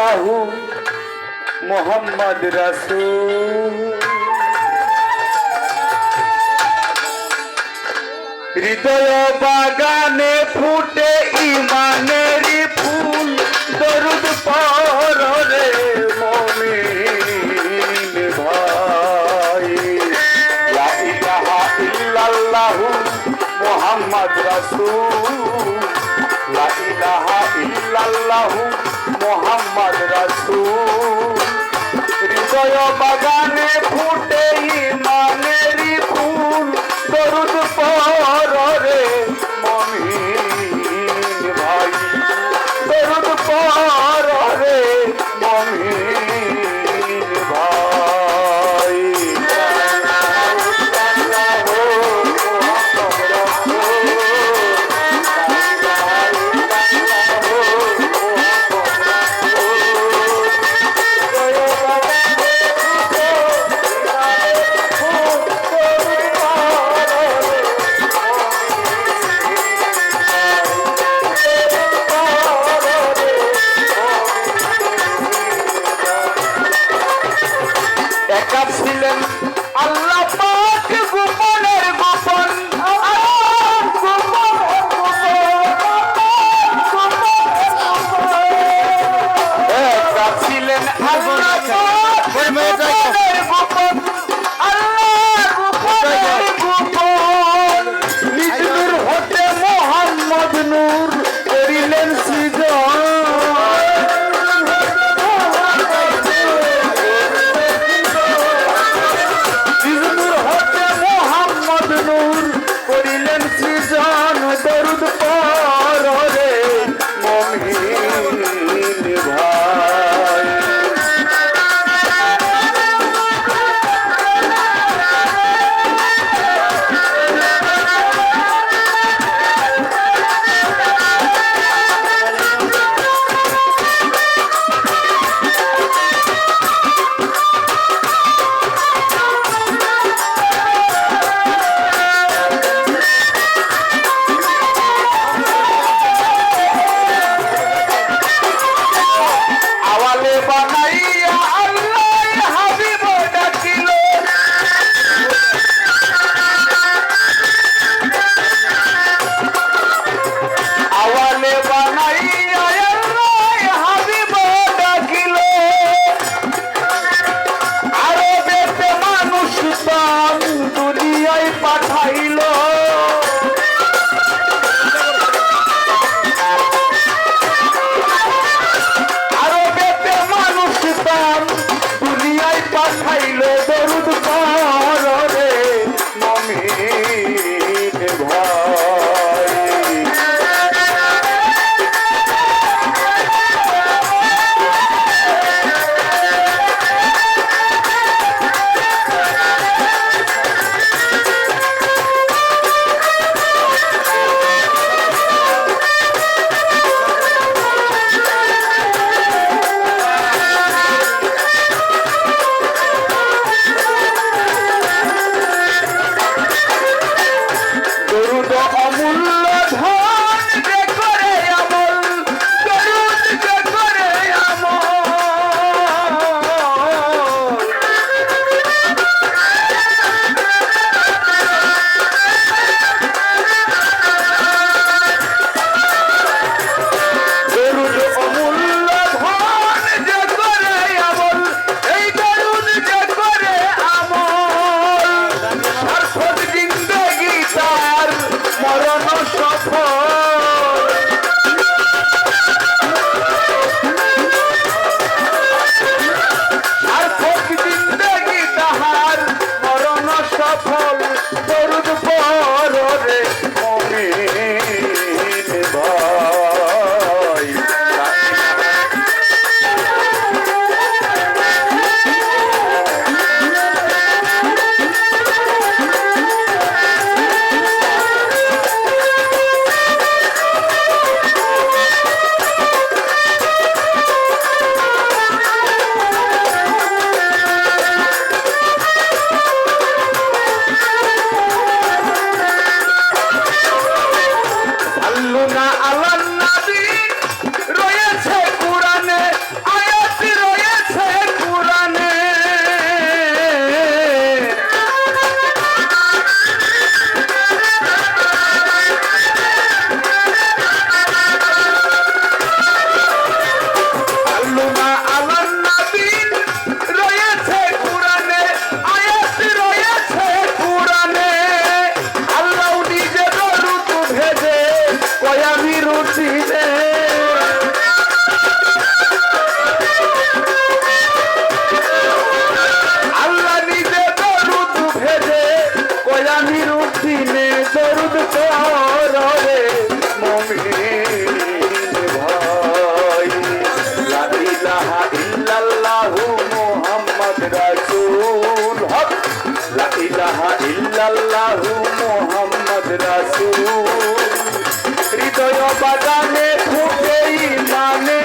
ইল্লাল্লাহু মোহাম্মদ রাসূল। হৃদয় বাগানে ফুটে ইমানেরই ফুল, দরুদ পরে মমিন ভাই। লা ইল্লাল্লাহু মুহাম্মদ রাসূল। লা ইলাহা মুহাম্মদ রাসূল। হৃদয় বাগানে ফুটে দেখো রাসূল হক লা ইলাহা ইল্লাল্লাহু মুহাম্মদ রাসূল। হৃদয় বাগানে ফুটে ইমানে